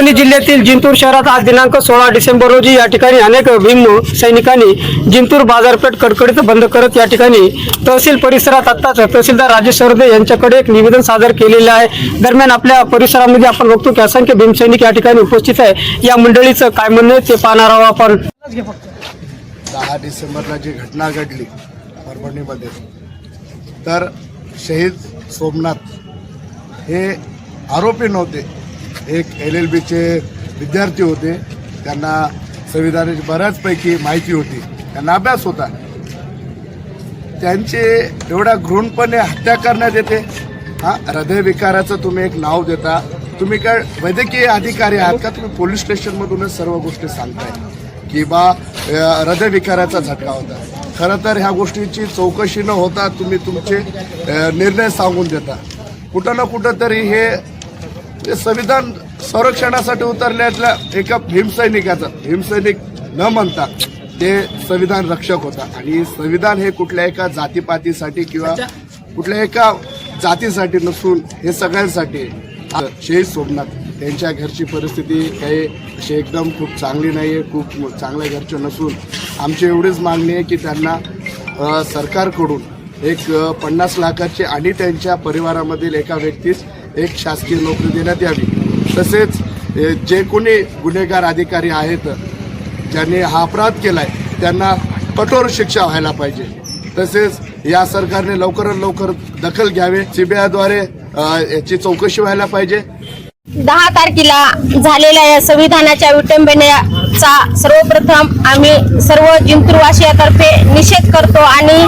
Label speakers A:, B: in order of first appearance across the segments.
A: परभणी जिल्ह्यातील जिंतूर शहरात आज दिनांक सोळा डिसेंबर रोजी या ठिकाणी अनेक भीम सैनिकांनी जिंतूर बाजारपेठ कडकडीत बंद करत या ठिकाणी तहसील परिसरात आत्ताच तहसीलदार राजेश सरदे यांच्याकडे एक निवेदन सादर केलेलं आहे. दरम्यान आपल्या परिसरामध्ये आपण बघतो की असंख्य भीमसैनिक या ठिकाणी उपस्थित आहे. या मंडळीचं काय म्हणणं ते पाहणार आहोत आपण.
B: दहा डिसेंबरला जी घटना घडली परभणीमध्ये तर शहीद सोमनाथ हे आरोपी नव्हते. एक एल एल बीचे विद्यार्थी होते. त्यांना संविधानाची बऱ्याचपैकी माहिती होती. त्यांना अभ्यास होता. त्यांचे एवढ्या घृणपणे हत्या करण्यात येते. हा हृदयविकाराचं तुम्ही एक नाव देता. तुम्ही काय वैद्यकीय अधिकारी आहात का? तुम्ही पोलीस स्टेशनमधूनच सर्व गोष्टी सांगताय. की बा हृदयविकाराचा झटका होता. खरं तर ह्या गोष्टीची चौकशी न होता तुम्ही तुमचे निर्णय सांगून देता. कुठं ना कुठं तरी हे ते संविधान संरक्षणासाठी उतरल्यातल्या एका भीमसैनिकाचं भीमसैनिक न म्हणता ते संविधान रक्षक होता आणि संविधान हे कुठल्या एका जातीपातीसाठी किंवा कुठल्या एका जातीसाठी नसून हे सगळ्यांसाठी. शहीद सोमनाथ त्यांच्या घरची परिस्थिती काही अशी एकदम खूप चांगली नाही आहे खूप चांगल्या घरचे नसून आमची एवढीच मागणी आहे की त्यांना सरकारकडून एक पन्नास लाखाची आणि त्यांच्या परिवारामधील एका व्यक्तीस एक शासकीय नोकरी देण्यात यावी. तसेच जे कोणी गुन्हेगार अधिकारी आहेत ज्यांनी हा अपराध केलाय त्यांना कठोर शिक्षा व्हायला पाहिजे. तसेच या सरकारने लवकरात लवकर दखल घ्यावे. सीबीआयद्वारे याची चौकशी व्हायला पाहिजे.
C: दहा तारखेला झालेल्या या संविधानाच्या चा सर्वप्रथम आम्ही सर्व जिंतूरवासियातर्फे निषेध करतो आणि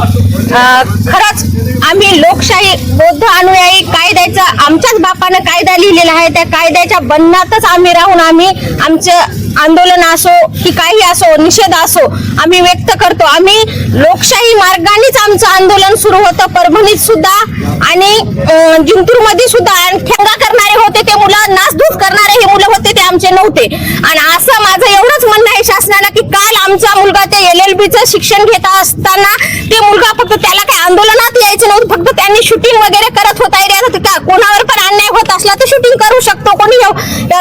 C: खरंच आम्ही लोकशाही बौद्ध अनुयायी कायद्याचा आमच्याच बापानं कायदा लिहिलेला आहे. त्या कायद्याच्या बंधनातच आम्ही राहून आम्ही आमचं आंदोलन असो की काही असो निषेध असो आम्ही व्यक्त करतो. आम्ही लोकशाही मार्गानेच आमचं आंदोलन सुरू होतं. परभणीत सुद्धा आणि जिंतूरमध्ये सुद्धा आणि ठेंगा करणारे होते ते मुलं नासधूस करणारे हे मुलं होते ते आमचे नव्हते. आणि असं माझं एवढंच म्हणणं आहे शासनाला की काल आमचा मुलगा ते एल एल बीचं शिक्षण घेत असताना ते मुलगा फक्त त्याला काही आंदोलनात यायचं नव्हतं फक्त त्यांनी शूटिंग वगैरे करत होता. का कोणावर पण अन्याय होत असला तर शूटिंग करू शकतो कोणी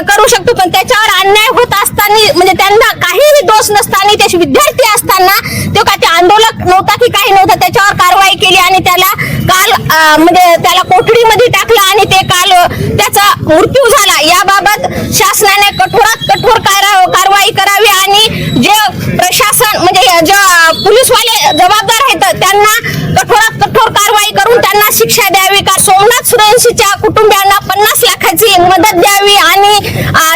C: करू शकतो. पण त्याच्यावर अन्याय होत असताना म्हणजे त्यांना काहीही दोष नसताना ते विद्यार्थी असताना तो का ते आंदोलक नव्हता की काही नव्हता त्याच्यावर कारवाई केली आणि त्याला काल म्हणजे त्याला कोठडीमध्ये टाकलं ते काल त्याचा मृत्यू झाला. याबाबत शासनाने कठोरात कठोर कारवाई करावी आणि जे प्रशासन म्हणजे जे पोलीसवाले जबाबदार आहेत त्यांना कठोरात कठोर कारवाई करून त्यांना शिक्षा द्यावी. का सोमनाथ सुरवंशीच्या कुटुंबियांना पन्नास लाखाची मदत द्यावी आणि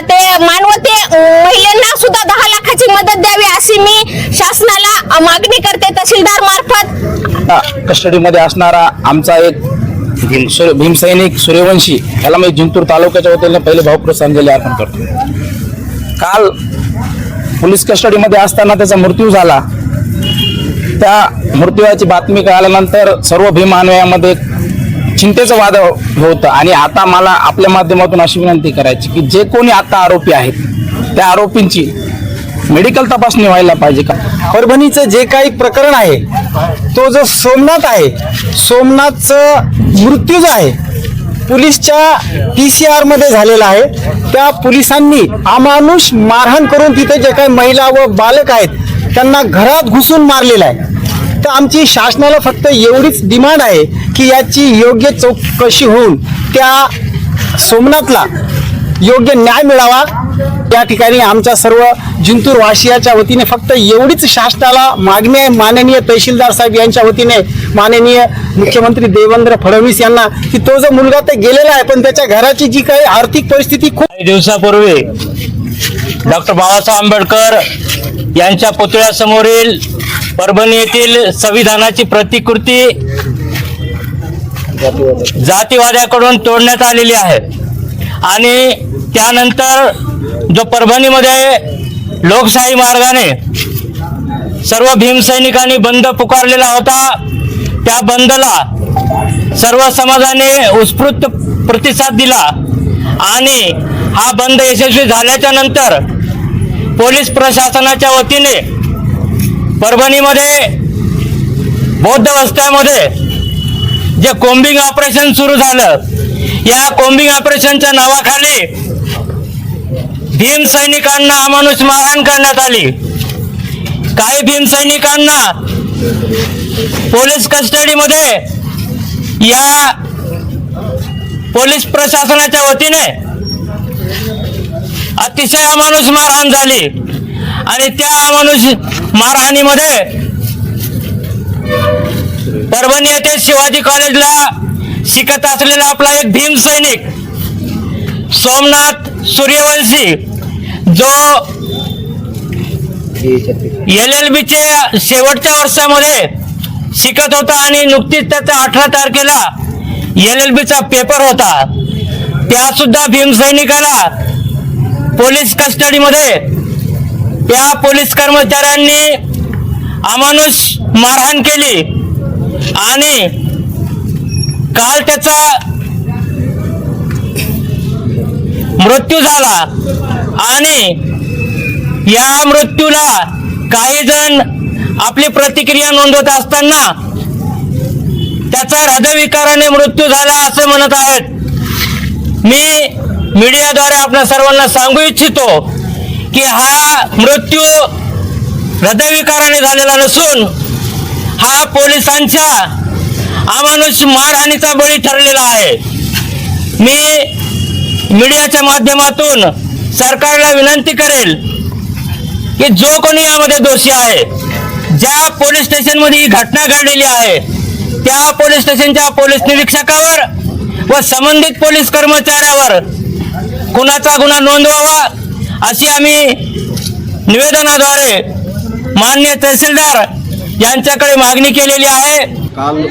C: ते मानवते महिलांना सुद्धा दहा लाखाची मदत द्यावी अशी मी शासनाला मागणी करते तहसीलदार मार्फत.
D: कस्टडीमध्ये असणारा आमचा एक भीम भीमसैनिक सूर्यवंशी याला मी जिंतूर तालुक्याच्या वतीने पहिले भावप्रश्रद्धांजली अर्पण करतो. काल पोलीस कस्टडीमध्ये असताना त्याचा मृत्यू झाला. त्या मृत्यूची बातमी कळाल्यानंतर सर्व भीम चिंतेचं वाद होतं. आणि आता मला आपल्या माध्यमातून अशी विनंती करायची की जे कोणी आता आरोपी आहेत त्या आरोपींची मेडिकल तपासणी व्हायला पाहिजे का?
E: परभणीचं जे काही प्रकरण आहे तो जो सोमनाथ आहे सोमनाथचं मृत्यू जो आहे पोलीसच्या पी सी आरमध्ये झालेला आहे. त्या पोलिसांनी अमानुष मारहाण करून तिथे जे काही महिला व बालक आहेत त्यांना घरात घुसून मारलेलं आहे. तर आमची शासनाला फक्त एवढीच डिमांड आहे की याची योग्य चौकशी होऊन त्या सोमनाथला योग्य न्याय मिळावा. त्या ठिकाणी आमच्या सर्व जिंतूर वाशियाच्या वतीने फक्त एवढीच शासनाला मागणी आहे माननीय तहसीलदार साहेब यांच्या वतीने माननीय मुख्यमंत्री देवेंद्र फडणवीस यांना की तो जो मुलगा ते गेलेला आहे पण त्याच्या घराची जी काही आर्थिक परिस्थिती खूप
F: काही दिवसापूर्वी डॉक्टर बाबासाहेब आंबेडकर यांच्या पुतळ्यासमोरील परभणी येथील संविधानाची प्रतिकृती जातीवाद्याकडून तोडण्यात आलेली आहे. आणि त्यानंतर जो परभणीमध्ये लोकशाही मार्गाने सर्व भीमसैनिकांनी बंद पुकारलेला होता त्या बंदला सर्व समाजाने उत्स्फूर्त प्रतिसाद दिला आणि हा बंद यशस्वी झाल्याच्यानंतर पोलीस प्रशासनाच्या वतीने परभणीमध्ये बौद्ध वस्त्यामध्ये जे कोम्बिंग ऑपरेशन सुरू झालं या कोम्बिंग ऑपरेशनच्या नावाखाली भीम सैनिकांना अमानुष मारहाण करण्यात आली. काही भीम सैनिकांना पोलीस कस्टडीमध्ये या पोलीस प्रशासनाच्या वतीने अतिशय अमानुष मारहाण झाली. आणि त्या अमानुष मारहाणीमध्ये परभणी येथे शिवाजी कॉलेजला शिकत असलेला आपला एक भीम सैनिक सोमनाथ सूर्यवंशी जो एल एल बीचे शेवटच्या वर्षामध्ये शिकत होता आणि नुकतीच त्याचा अठरा तारखेला एल एल बीचा पेपर होता. त्या सुद्धा भीमसैनिकाला पोलीस कस्टडीमध्ये. त्या पोलीस कर्मचाऱ्यांनी अमानुष मारहाण केली. आणि काल त्याचा मृत्यू झाला. आणि या मृत्यूला काही जण आपली प्रतिक्रिया नोंदवत असताना त्याचा हृदयविकाराने मृत्यू झाला असं म्हणत आहेत. मी मीडियाद्वारे आपल्या सर्वांना सांगू इच्छितो की हा मृत्यू हृदयविकाराने झालेला नसून हा पोलिसांच्या अमानुष मारहाणीचा बळी ठरलेला आहे. मी मीडियाच्या माध्यमातून सरकारला विनंती करेल की जो कोणी यामध्ये दोषी आहे ज्या पोलीस स्टेशनमध्ये ही घटना घडलेली आहे त्या पोलीस स्टेशनच्या पोलीस निरीक्षकावर व संबंधित पोलीस कर्मचाऱ्यावर कुणाचा गुन्हा नोंदवावा अशी आम्ही निवेदनाद्वारे मान्य तहसीलदार यांच्याकडे मागणी केलेली आहे.
G: काल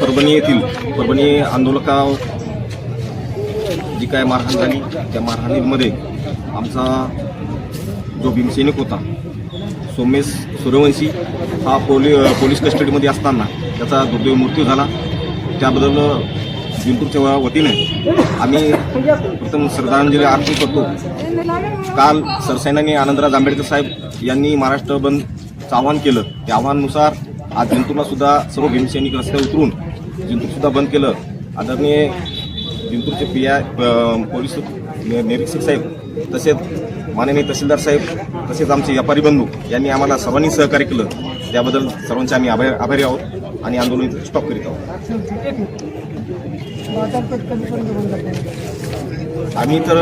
G: परभणी येथील परभणी आंदोलका जी काय मारहाण झाली त्या मारहाणीमध्ये आमचा जो भीमसैनिक होता सोमेश सूर्यवंशी हा पोली पोलीस कस्टडीमध्ये असताना त्याचा दुर्दैव मृत्यू झाला. त्याबद्दल जिंतूरच्या वतीने आम्ही प्रथम श्रद्धांजली अर्पण करतो. काल सरसेनानी आनंदराज आंबेडकर साहेब यांनी महाराष्ट्र बंदचं आवाहन केलं. त्या आव्हानानुसार आज जिंतूरला सुद्धा सर्व भीमसैनिक रस्त्यावर उतरून जिंतूरसुद्धा बंद केलं. आदरणीय जिंतूरचे पी आय पोलीस निरीक्षक साहेब तसेच माननीय तहसीलदार साहेब तसेच आमचे व्यापारी बंधू यांनी आम्हाला सर्वांनी सहकार्य केलं. त्याबद्दल सर्वांचे आम्ही आभार आभारी आहोत आणि आंदोलन स्टॉप करीत आहोत. आम्ही तर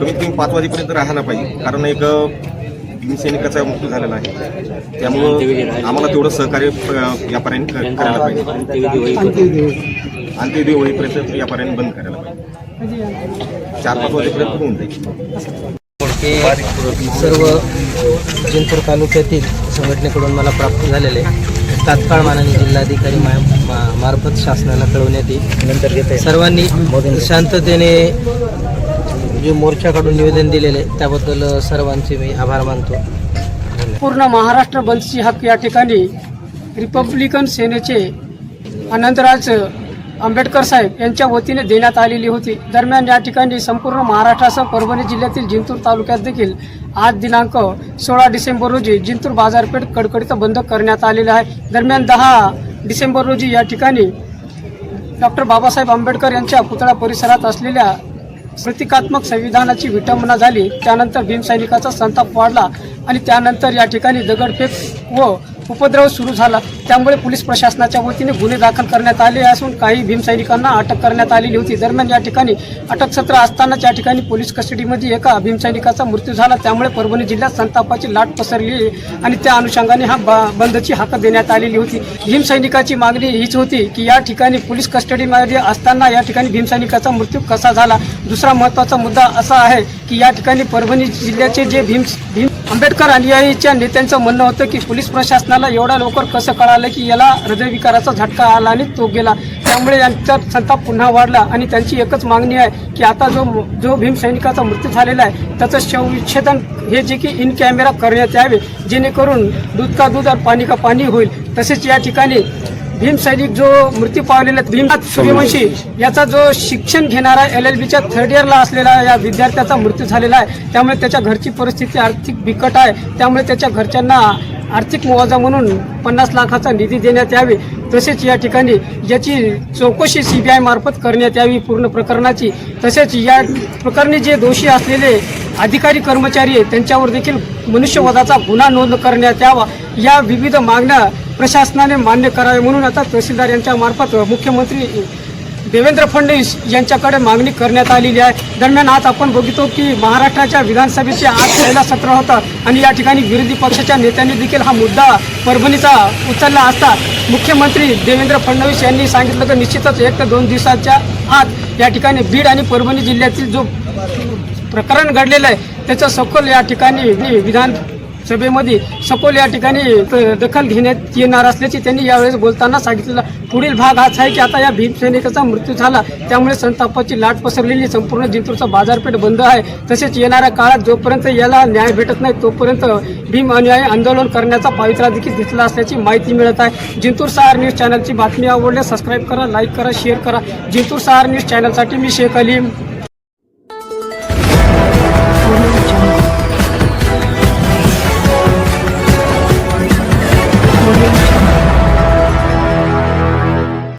G: कमीत कमी पाच वाजेपर्यंत राहायला पाहिजे कारण एक भीमसैनिकाचा मृत्यू झालेला आहे. त्यामुळं आम्हाला तेवढं सहकार्य व्यापाऱ्यांनी क- करायला पाहिजे. अंत्यदेव होईपर्यंत व्यापाऱ्यांनी बंद करायला पाहिजे. चार पाच वाजेपर्यंत होऊन जाईल?
H: सर्व जिंतूर तालुक्यातील संघटनेकडून मला प्राप्त झालेले तात्काळ माननीय जिल्हाधिकारी मा- मा- मार्फत शासनाला कळवण्यात येईल. नंतर सर्वांनी शांततेने जे मोर्चाकडून निवेदन दिलेले त्याबद्दल सर्वांचे मी आभार मानतो.
A: पूर्ण महाराष्ट्र बंदची हक या ठिकाणी रिपब्लिकन सेनेचे आनंदराज आंबेडकर साहेब यांच्या वतीने देण्यात आलेली होती. दरम्यान या ठिकाणी संपूर्ण महाराष्ट्रासह परभणी जिल्ह्यातील जिंतूर तालुक्यात देखील आज दिनांक सोळा डिसेंबर रोजी जिंतूर बाजारपेठ कडकडीत बंद करण्यात आलेले आहे. दरम्यान दहा डिसेंबर रोजी या ठिकाणी डॉक्टर बाबासाहेब आंबेडकर यांच्या पुतळा परिसरात असलेल्या प्रतिकात्मक संविधानाची विटंबना झाली. त्यानंतर भीमसैनिकाचा संताप वाढला आणि त्यानंतर या ठिकाणी दगडफेक व उपद्रव सुरू झाला. त्यामुळे पोलीस प्रशासनाच्या वतीने गुन्हे दाखल करण्यात आले असून काही भीमसैनिकांना अटक करण्यात आलेली होती. दरम्यान या ठिकाणी अटक सत्र असतानाच या ठिकाणी पोलीस कस्टडीमध्ये एका भीमसैनिकाचा मृत्यू झाला. त्यामुळे परभणी जिल्ह्यात संतापाची लाट पसरली आणि त्या अनुषंगाने हा ब- बंदची हाक देण्यात आलेली होती. भीमसैनिकाची मागणी हीच होती की या ठिकाणी पोलीस कस्टडीमध्ये असताना या ठिकाणी भीमसैनिकाचा मृत्यू कसा झाला? दुसरा महत्त्वाचा मुद्दा असा आहे की या ठिकाणी परभणी जिल्ह्याचे जे भीम भीम आंबेडकर अनुयायीच्या नेत्यांचं म्हणणं होतं की पोलीस प्रशासनाला एवढा लवकर कसं कळालं की याला हृदयविकाराचा झटका आला आणि तो गेला. त्यामुळे यांचा संताप पुन्हा वाढला आणि त्यांची एकच मागणी आहे की आता जो जो भीमसैनिकाचा मृत्यू झालेला आहे त्याचं शवविच्छेदन हे जे की इन कॅमेरा करण्यात यावे जेणेकरून दूध का दूध आणि पाणी का पाणी होईल. तसेच या ठिकाणी भीम सैनिक जो मृत्यू पावलेला भीमनाथ सूर्यवंशी याचा जो शिक्षण घेणारा एल एल बीच्या थर्ड इयरला असलेला या विद्यार्थ्याचा मृत्यू झालेला आहे. त्यामुळे त्याच्या घरची परिस्थिती आर्थिक बिकट आहे. त्यामुळे त्याच्या घरच्यांना आर्थिक मुआवजा म्हणून पन्नास लाखाचा निधी देण्यात यावे तसेच या ठिकाणी याची चौकशी सी बी आयमार्फत करण्यात यावी पूर्ण प्रकरणाची. तसेच या प्रकरणी जे दोषी असलेले अधिकारी कर्मचारी आहेत त्यांच्यावर देखील मनुष्यवधाचा गुन्हा नोंद करण्यात यावा. या विविध मागण्या प्रशासनाने मान्य करावे म्हणून आता तहसीलदार यांच्या मार्फत मुख्यमंत्री देवेंद्र फडणवीस यांच्याकडे मागणी करण्यात आलेली आहे. दरम्यान आज आपण बघितो की महाराष्ट्राच्या विधानसभेचे आज पहिला सत्र होतं आणि या ठिकाणी विरोधी पक्षाच्या नेत्यांनी देखील हा मुद्दा परभणीचा उचलला असता. मुख्यमंत्री देवेंद्र फडणवीस यांनी सांगितलं की निश्चितच एक ते दोन दिवसाच्या आत या ठिकाणी बीड आणि परभणी जिल्ह्यातील जो प्रकरण घडलेलं आहे त्याचं सखोल या ठिकाणी विधान सभेमध्ये सखोल या ठिकाणी द- दखल घेण्यात येणार असल्याचे त्यांनी यावेळेस बोलताना सांगितलेला. पुढील भाग हाच आहे की आता या भीमसैनिकाचा मृत्यू झाला. त्यामुळे संतापाची लाट पसरलेली संपूर्ण जिंतूरचा बाजारपेठ बंद आहे. तसेच येणाऱ्या काळात जोपर्यंत याला न्याय भेटत नाही तोपर्यंत भीम अन्याय आंदोलन करण्याचा पावित्रा देखील घेतला असल्याची माहिती मिळत आहे. जिंतूर सहार न्यूज चॅनलची बातमी आवडल्यास सबस्क्राईब करा लाईक करा शेअर करा. जिंतूर सहार न्यूज चॅनलसाठी मी शेख अलीम.